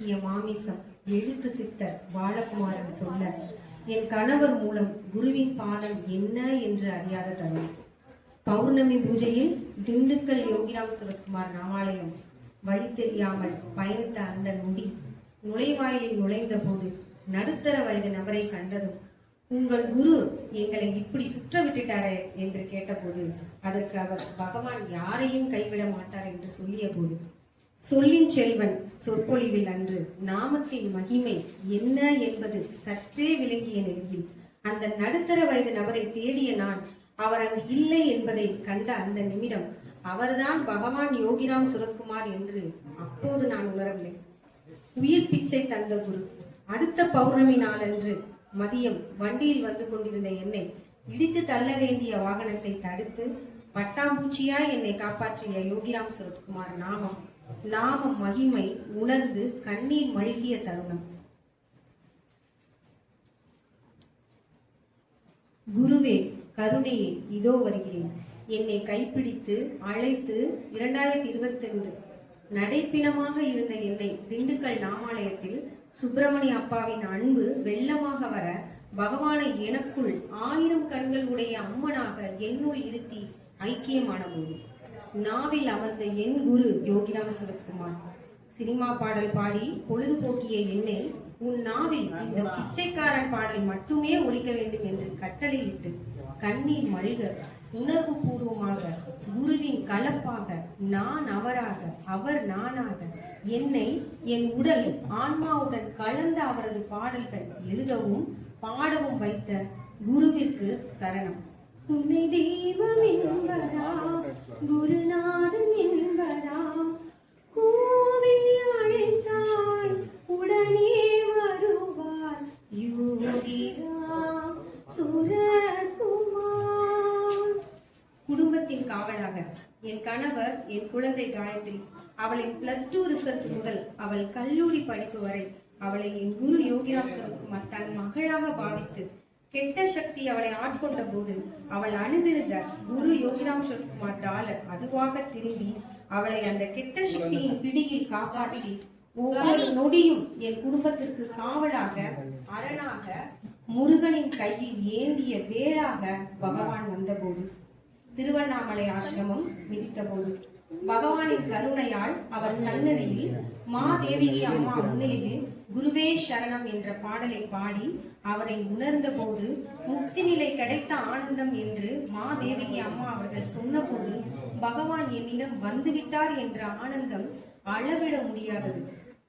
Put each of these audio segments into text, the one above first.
இலக்கிய மாமிசம் எழுத்து சித்தர் பாலகுமாரன் சொல்ல என் கணவர் மூலம் குருவின் பாதம் என்ன என்று அறியாத தருணம். பௌர்ணமி பூஜையில் திண்டுக்கல் யோகிராம் சுரத்குமார் ராமாலயம் வழி தெரியாமல் பயணித்த அந்த நொடி நுழைவாயிலில் நுழைந்த போது நடுத்தர வயது நபரை கண்டதும் உங்கள் குரு எங்களை இப்படி சுற்ற விட்டுட்டாரே என்று கேட்டபோது அதற்கு அவர் பகவான் யாரையும் கைவிட மாட்டார் என்று சொல்லிய போது சொல்லின் செல்வன் சொற்பொழிவில் அன்று நாமத்தின் மகிமை என்ன என்பது சற்றே விளங்கிய நிலையில் அந்த நடுத்தர வயது நபரை தேடிய நான் அவர் அங்கு இல்லை என்பதை கண்ட அந்த நிமிடம் அவர்தான் பகவான் யோகிராம் சுரத்குமார் என்று அப்போது நான் உணரவில்லை. உயிர் பிச்சை தந்த குரு அடுத்த பௌர்ணமி நாளன்று மதியம் வண்டியில் வந்து கொண்டிருந்த என்னை இடித்து தள்ள வேண்டிய வாகனத்தை தடுத்து பட்டாம்பூச்சியாய் என்னை காப்பாற்றிய யோகிராம் சுரத்குமார் நாமம் நாம மகிமை உணர்ந்து கண்ணீர் மழ்கிய தருணம். குருவே கருணையே இதோ வருகிறேன். என்னை கைப்பிடித்து அழைத்து இரண்டாயிரத்தி இருபத்தி ரெண்டு நடைப்பிணமாக இருந்த என்னை திண்டுக்கல் நாமாலயத்தில் சுப்பிரமணிய அப்பாவின் அன்பு வெள்ளமாக வர பகவானை எனக்குள் ஆயிரம் கண்கள் உடைய அம்மனாக என்னுள் இருத்தி ஐக்கியமான போது. நாவில் அமர்ந்த என் குரு யோகிராம சுரத்குமார் சினிமா பாடல் பாடி பொழுதுபோக்கிய என்னை உன் நாவில் இந்த பிச்சைக்காரன் பாடல் மட்டுமே ஒலிக்க வேண்டும் என்று கட்டளையிட்டு கண்ணீர் மல்க உணர்வு பூர்வமாக குருவின் கலப்பாக நான் அவராக அவர் நானாக என்னை என் உடல் ஆன்மாவுடன் கலந்த அவரது பாடல்கள் எழுதவும் பாடவும் வைத்த குருவிற்கு சரணம். உன்னை தெய்வம் என்பதா? குருநாதன் என்பதா? கூவி அழைத்தாள் உடனே வருவார் யோகிரா சுரகுமார். குடும்பத்தின் காவலாக என் கணவர் என் குழந்தை காயத்ரி அவளின் பிளஸ் டூ ரிசல்ட் முதல் அவள் கல்லூரி படிப்பு வரை அவளை என் குரு யோகிராம் சரத்குமார் தன் மகளாக பாவித்து கெட்ட சக்தி அவளை ஆட்கொண்ட போது அவள் அணிந்திருந்த குரு யோகிராம் சுரத்குமார் டாலர் அதுவாக திரும்பி அவளை அந்த கெட்ட சக்தியின் பிடியில் காப்பாற்றி ஒவ்வொரு நொடியும் என் குடும்பத்திற்கு காவலாக அரணாக முருகனின் கையில் ஏந்திய வேளாக பகவான் வந்தபோது திருவண்ணாமலை ஆசிரமம் மிதித்தபோது. பகவானின் கருணையால் அவர் சன்னதியில் மாதேவிகி அம்மா முன்னிலையில் குருவே சரணம் என்ற பாடலை பாடி அவரை உணர்ந்த போது முக்தி நிலை கிடைத்த ஆனந்தம் என்று மாதேவிகி அம்மா அவர்கள் சொன்னபோது பகவான் என்னிடம் வந்துவிட்டார் என்ற ஆனந்தம் அளவிட முடியாதது.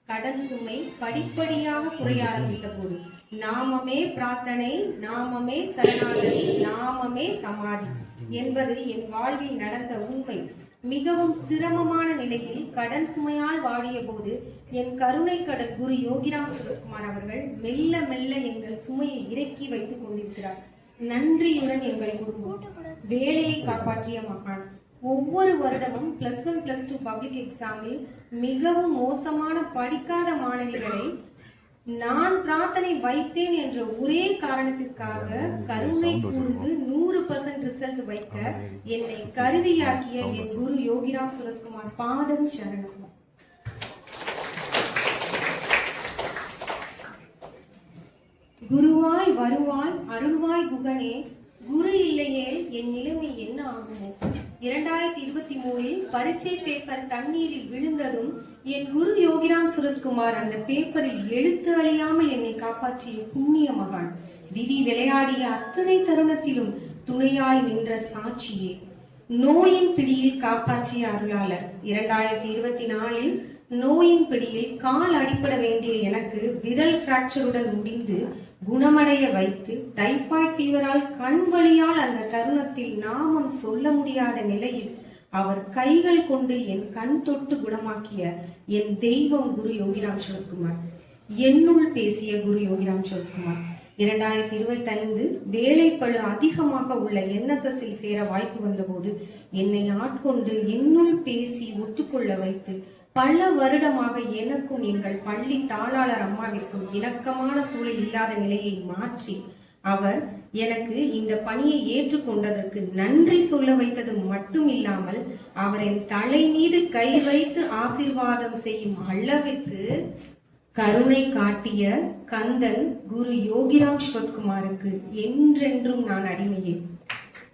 கடன் சுமை படிப்படியாக குறைய ஆரம்பித்த போது நாமமே பிரார்த்தனை நாமமே சரணாகதி நாமமே சமாதி. என்பது என் வாழ்வில் நடந்த உண்மை. மிகவும் சிரமமான நிலையில் கடன் சுமையால் வாடிய போது என் கருணை கடல் குரு யோகிராம் சுரத்குமார் அவர்கள் மெல்ல மெல்ல எங்கள் சுமையை இறக்கி வைத்துக் கொண்டிருக்கிறார். நன்றியுடன் எங்கள் குடும்பம். வேலையை காப்பாற்றிய மகான். ஒவ்வொரு வருடமும் plus one plus two public எக்ஸாமில் மிகவும் மோசமான படிக்காத மாணவிகளை நான் பிரார்த்தனை வைத்தேன் என்ற ஒரே காரணத்திற்காக கருணை கூர்ந்து ரிசல்ட் வைக்க என்னை கருவியாக்கிய என் குரு யோகிராம் சுரத்குமார் பாதம் சரணம். குருவாய் வருவாய் அருள்வாய் குகனே குரு இல்லையேல் என் நிலைமை என்ன ஆகுமோ? இரண்டாயிரத்தி இருபத்தி மூணில் பரீட்சை பேப்பர் தண்ணீரில் விழுந்ததும் என் குரு யோகிராம் சுரத்குமார் அந்த பேப்பரில் எழுத்து அழியாமல் என்னை காப்பாற்றிய புண்ணிய மகான். விதி விளையாடிய அத்தனை தருணத்திலும் துணையாய் நின்ற சாட்சியே. நோயின் பிடியில் காப்பாற்றிய அருளாளர் இரண்டாயிரத்தி இருபத்தி நாலில் நோயின் பிடியில் கால் அடிபட வேண்டிய எனக்கு விரல் பிராக்சருடன் முடிந்து குணமடைய வைத்து டைபாய்ட் ஃபீவரால் கண் வழியால் அந்த தருணத்தில் நாமம் சொல்ல முடியாத நிலையில் அவர் கைகள் கொண்டு என் கண் தொட்டு குணமாக்கிய என் தெய்வம் குரு யோகிராம் சிவகுமார் என்னுள் பேசிய குரு யோகிராம் சிவகுமார் இரண்டாயிரத்தி இருபத்தி ஐந்து வேலைப்பழு அதிகமாக உள்ள என்எஸ்எஸ்ஸில் சேர வாய்ப்பு வந்தபோது என்னை ஆட்கொண்டு என்னுள் பேசி ஒத்துக்கொள்ள வைத்து பல வருடமாக எனக்கும் எங்கள் பள்ளி தாளாளர் அம்மாவிற்கும் இணக்கமான சூழல் இல்லாத நிலையை மாற்றி அவர் எனக்கு இந்த பணியை ஏற்றுக்கொண்டதற்கு நன்றி சொல்ல வைத்தது மட்டும் இல்லாமல் அவரின் தலை மீது கை வைத்து ஆசீர்வாதம் செய்யும் அளவிற்கு கருணை காட்டிய கந்தன் குரு யோகிராம் ஸ்வத்குமாருக்கு என்றென்றும் நான் அடிமையே.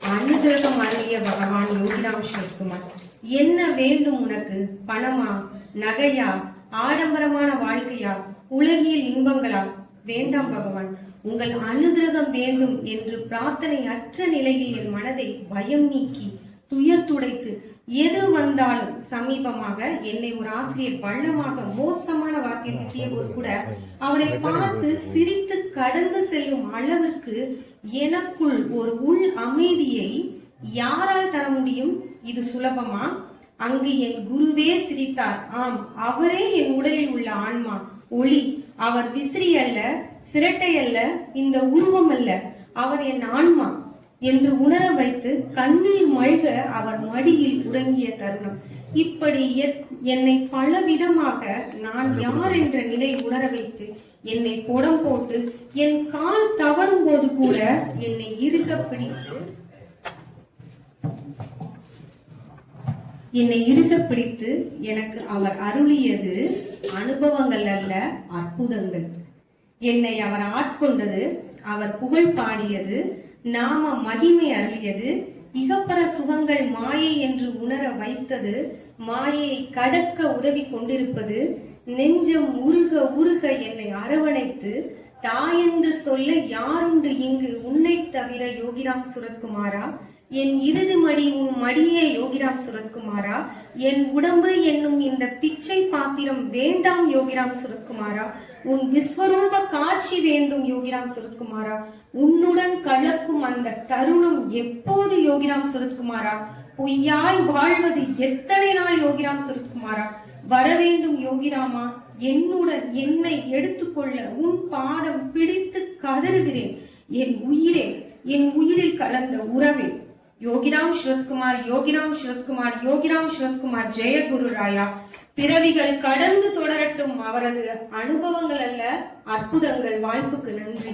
அனுகிரகம் அருகிய பகவான் யோகிராம் ஸ்வத்குமார் என்ன வேண்டும் உனக்கு? பணமா? நகையா? ஆடம்பரமான வாழ்க்கையா? உலகியல் இன்பங்களா? வேண்டாம் பகவான் உங்கள் அனுகிரகம் வேண்டும் என்று பிரார்த்தனை அற்ற நிலையில் என் மனதை பயம் நீக்கி துயர் துடைத்து எது வந்தாலும் சமீபமாக என்னை ஒரு ஆசிரியர் பள்ளமாக மோசமான வார்த்தை திட்டிய போது கூட அவரை பார்த்து சிரித்து கடந்து செல்லும் அளவிற்கு எனக்குள் ஒரு உள் அமைதியை யாரால் தர முடியும்? இது சுலபமா? அங்கு என் குருவே சிரித்தார். ஆம் அவரே என் உடலில் உள்ள ஆன்மா. ஒளி. அவர் விசிறி அல்ல சிரட்டை அல்ல இந்த உருவம் அல்ல அவர் என் ஆன்மா. என்று உணர வைத்து கண்ணீர் மல்க அவர் மடியில் உறங்கிய தருணம். இப்படி என்னை பலவிதமாக நான் யார் என்ற நிலை உணர வைத்து என்னை புடம் போட்டு என் கால் தவறும் போது கூட என்னை இறுக பிடித்து என்னை இறுக பிடித்து எனக்கு அவர் அருளியது அனுபவங்கள் அல்ல அற்புதங்கள். என்னை அவர் ஆட்கொண்டது அவர் புகழ் பாடியது நாம மகிமை அருளியது இகப்பர சுகங்கள் மாயை என்று உணர வைத்தது மாயையை கடக்க உதவி கொண்டிருப்பது நெஞ்சம் உருக உருக என்னை அரவணைத்து தாய் என்று சொல்ல யாருண்டு இங்கு உன்னைத் தவிர யோகிராம் சுரத்குமாரா என் இறுதி மடி உன் மடியே யோகிராம் சுரத்குமாரா என் உடம்பு என்னும் இந்த பிச்சை பாத்திரம் வேண்டாம் யோகிராம் சுரத்குமாரா உன் விஸ்வரூப காட்சி வேண்டும் யோகிராம் சுரத்குமாரா உன்னுடன் கலக்கும் அந்த தருணம் எப்போது யோகிராம் சுரத்குமாரா பொய்யாய் வாழ்வது எத்தனை நாள் யோகிராம் சுரத்குமாரா வரவேண்டும் யோகிராமா என்னுடன் என்னை எடுத்துக்கொள்ள உன் பாதம் பிடித்து கதறுகிறேன். என் உயிரே என் உயிரில் கலந்த உறவே. யோகிராம் ஸ்ரத்குமார் யோகிராம் ஸ்ரத்குமார் யோகிராம் ஸ்ரத்குமார் ஜெயகுரு ராயா பிறவிகள் கடந்து தொடரட்டும் அவரது அனுபவங்கள் அல்ல அற்புதங்கள். வாய்ப்புக்கு நன்றி.